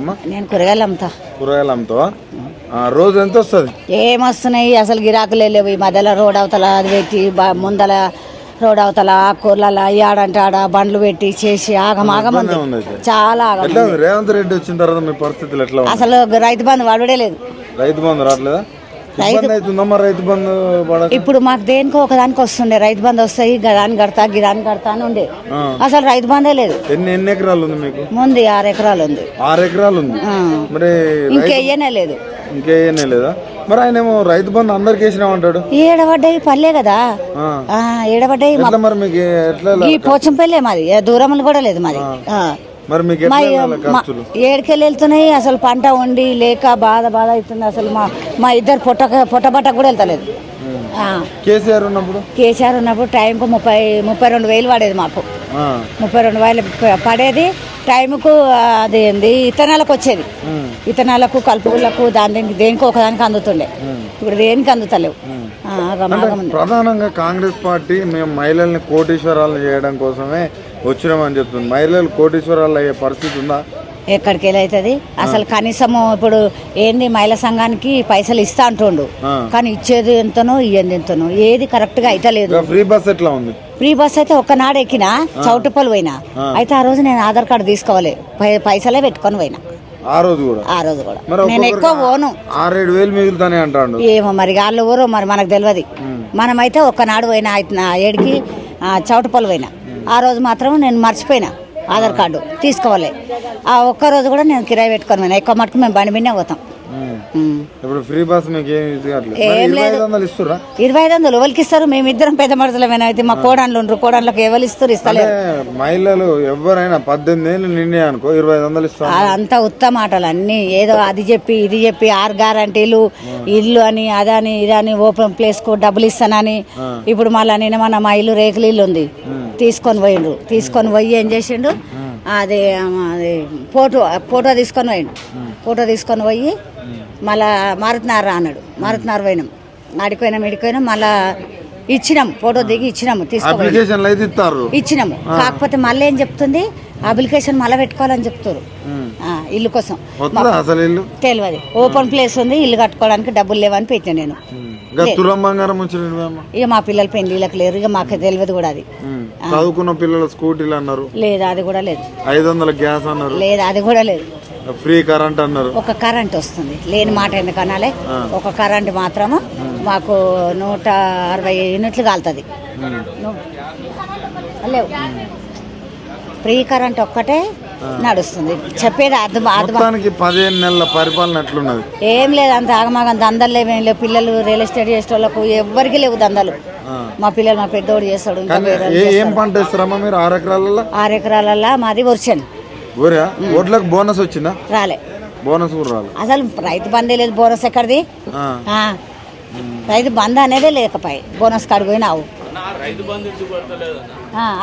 నేను కూరగాయలు అమ్ముతా. కూరగాయలు అమ్ముతావా? ఆ, రోజు ఎంత వస్తుంది? ఏమొస్తున్నాయి? అసలు గిరాకులే లేవు. ఈ మధ్యలో రోడ్ అవతల అది పెట్టి బ- ముందల రోడ్ అవతల ఆకుకూరల ఆడంటే ఆడ బండ్లు పెట్టి చేసి ఆగమాగం ఉంది ఉంది అయితే. చాలా ఆగం ఎట్లా ఉంది? రేవంత్ రెడ్డి వచ్చిన తర్వాత మీ పరిస్థితులు ఎట్లా అసలు రైతు బంధు వాడుడే లేదు. రైతు బంధు రావట్లేదా? రైతు బంధు ఇప్పుడు మాకు దేనికో ఒకదానికి వస్తుండే రైతు బంధు వస్తాయి గదాన్ని కడతా గిదాన్ని కడతా అని ఉండే. అసలు రైతు బంధే లేదు. ఎన్ని ఎన్ని ఎకరాలు ఉంది మీకు? ముందు ఆరు ఎకరాలు ఉంది. ఆరు ఎకరాలు ఉంది. మరి ఇంకెయ్యనే లేదు. ఇంకేయనే లేదా? మరి ఆయన ఏమో రైతు బంధు అందరికి వేసినామంటాడు ఏడబడ్డాయి పల్లె కదా. ఏడబడ్డాయి మరి మీకు ఎట్లా ఈ పోచంపల్లె మాది దూరములు కూడా లేదు మాది. ఏడుకెళ్ళి వెళ్తున్నాయి అసలు పంట వండి లేక బాధ బాధ అవుతుంది. అసలు మా మా ఇద్దరు పొట్ట పొట్టబట్ట కూడా వెళ్తలేదు. కేసీఆర్ ఉన్నప్పుడు? కేసీఆర్ ఉన్నప్పుడు టైంకు ముప్పై ముప్పై రెండు వేలు పడేది మాకు. ముప్పై రెండు వేలు పడేది. టైంకు అది ఏంది ఇత్తనాలకు వచ్చేది. ఉమ్. ఇత్తనాలకు కలుపులకు దాని దీనికి దేనికి ఒకదానికి అందుతుండే. ఇప్పుడు దేనికి అందుతలేవు. ప్రధానంగా కాంగ్రెస్ పార్టీ మేము మహిళల్ని కోటీశ్వరాలను చేయడం కోసమే వచ్చినామని చెప్తుంది. మహిళలు కోటీశ్వరాలు అయ్యే పరిస్థితి ఉందా? ఎక్కడికి వెళ్ళవుతుంది అసలు కనీసము ఇప్పుడు ఏంది మహిళా సంఘానికి పైసలు ఇస్తా అంటుండు. కానీ ఇచ్చేది ఎంతనో ఇయ్యేది ఎంతనో. ఏది కరెక్ట్గా అయితలేదు ఇక ఫ్రీ బస్ ఎట్లా ఉంది? ఫ్రీ బస్ అయితే ఒక్కనాడు ఎక్కినా చౌటుపల్లి పోయినా. అయితే ఆ రోజు నేను ఆధార్ కార్డు తీసుకోవాలి. పైసలే పెట్టుకొని పోయినా. ఆ రోజు కూడా? ఆ రోజు కూడా. నేను ఎక్కువ పోను. ఆరేడు వేలు మిగులుతానే అంటాడు. ఏమో మరి వాళ్ళు ఊరో మరి మనకు తెలియదు మనమైతే ఒక్కనాడు పోయినా అయితే ఏడికి చౌటుపల్లి పోయినా. ఆ రోజు మాత్రం నేను మర్చిపోయినా. ఆధార్ కార్డు తీసుకోవాలి. ఆ ఒక్క రోజు కూడా నేను కిరాయి పెట్టుకొని ఎక్కువ మటుకు మేము బండి మీదే పోతాం. ఇప్పుడు ఫ్రీ బస్ మీకు ఏమి ఇరవై. ఐదు వందలు ఇస్తురా ఇరవై ఐదు వందలు ఎవరికి ఇస్తారు మేమిద్దరం పెద్ద మనుషులమైనా? అయితే మా కోడన్లు ఉండరు కోడన్లకు ఎవరు ఇస్తారు? అంటే ఇస్తలేరు మహిళలు ఎవరైనా పద్దెనిమిది ఏళ్ళు నిండే అనుకో ఇరవై ఐదు వందలు ఇస్తాను. అంతా ఉత్తమ మాటలు అన్ని ఏదో అది చెప్పి ఇది చెప్పి ఆరు గ్యారంటీలు ఇల్లు అని అదని ఇదని ఓపెన్ ప్లేస్కు డబ్బులు ఇస్తానని. ఇప్పుడు మళ్ళీ నేను మన మా ఇల్లు రేకుల ఇల్లు ఉంది. తీసుకొని పోయిండు తీసుకొని పోయి ఏం చేసిండు అది అది ఫోటో ఫోటో తీసుకొని పోయిండు. ఫోటో తీసుకొని పోయి మళ్ళా మారుతున్నారు అన్నాడు. మారుతున్నారు పోయినాం. ఆడిపోయినాం ఇడిపోయినాం మళ్ళా ఇచ్చినాం. ఫోటో దిగి ఇచ్చినాము ఇస్తారు. ఇచ్చినాము. కాకపోతే మళ్ళీ ఏం చెప్తుంది? అప్లికేషన్ మళ్ళీ పెట్టుకోవాలని చెప్తారు ఇల్లు కోసం. తెలియదు ఓపెన్ ప్లేస్ ఉంది ఇల్లు కట్టుకోవడానికి డబ్బులు లేవని పెట్టాను నేను. ఇంకా మా పిల్లల పెళ్ళిళ్ళకి లేరు ఇక మాకు తెలియదు కూడా అది. చదువుకున్న పిల్లల స్కూటీలు అన్నారు. లేదు అది కూడా లేదు. ఐదు వందల గ్యాస్ అన్నారు. లేదు అది కూడా లేదు. ఫ్రీ కరెంట్ అన్నారు. ఒక కరెంట్ వస్తుంది. లేని మాట ఎందుకు అనాలి? ఒక కరెంట్ మాత్రము మాకు నూట అరవై యూనిట్లు కాలుతుంది. లేవు. ఫ్రీ కరెంట్ ఒక్కటే నడుస్తుంది. చెప్పేది అర్థం మొత్తానికి పదిహేను నెలల పరిపాలన ఎట్లున్నది? ఏం లేదు అంత ఆగమాగం దందలు లేవేం లేవు. పిల్లలు రియల్ ఎస్టేట్ చేసేటోళ్ళకు ఎవరికి లేవు దందలు. మా పిల్లలు మా పెద్దోడు చేస్తాడు ఇంకా ఏ- పంట వేస్తారమ్మా మీరు? ఆరు ఎకరాలలో ఆరు ఎకరాలల్లో మాది వర్షన్ ఊరా ఓట్లకు బోనస్ వచ్చిందా? రాలే. బోనస్ కూడా రాలే. అసలు రైతు బందే లేదు బోనస్ ఎక్కడిది? ఆ. ఆ. రైతు బంద్ అనేదే లేకపోయి బోనస్ కాడికి పోయినావు.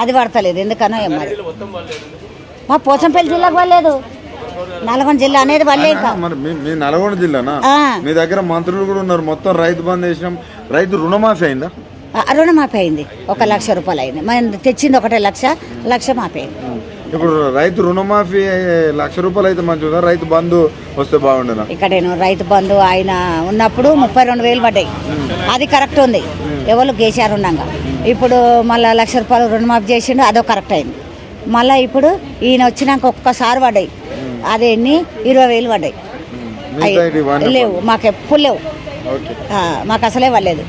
అది పడతలేదు ఎందుకనో మరి. మా పోచంపల్లి జిల్లాకు పడలేదు. నల్గొండ జిల్లా అనేది పడలే ఇంకా మరి మీ నల్గొండ జిల్లానా. మీ దగ్గర మంత్రులు కూడా ఉన్నారు మొత్తం రైతు బంద్ చేసినాం రైతు రుణమాఫీ అయిందా? ఆ, రుణమాఫీ అయింది. ఒక లక్ష రూపాయలు అయింది. మనం తెచ్చింది ఒకటే లక్ష లక్ష మాఫీ అయింది. ఇప్పుడు రైతు రుణమాఫీ లక్ష రూపాయలు అయితే మంచిగా రైతు బంధు వస్తే బాగుండేనా? ఇక్కడ నేను రైతు బంధు ఆయన ఉన్నప్పుడు ముప్పై రెండు వేలు పడ్డాయి. అది కరెక్ట్ ఉంది. ఎవరు కేసీఆర్ ఉన్నాగా ఇప్పుడు మళ్ళీ లక్ష రూపాయలు రుణమాఫీ చేసిండు అదో కరెక్ట్ అయింది. మళ్ళీ ఇప్పుడు ఈయన వచ్చినాక ఒక్కసారి పడ్డాయి. అది ఎన్ని? ఇరవై వేలు పడ్డాయి. లేవు మాకు ఎప్పుడు లేవు. మాకు అసలే పడలేదు.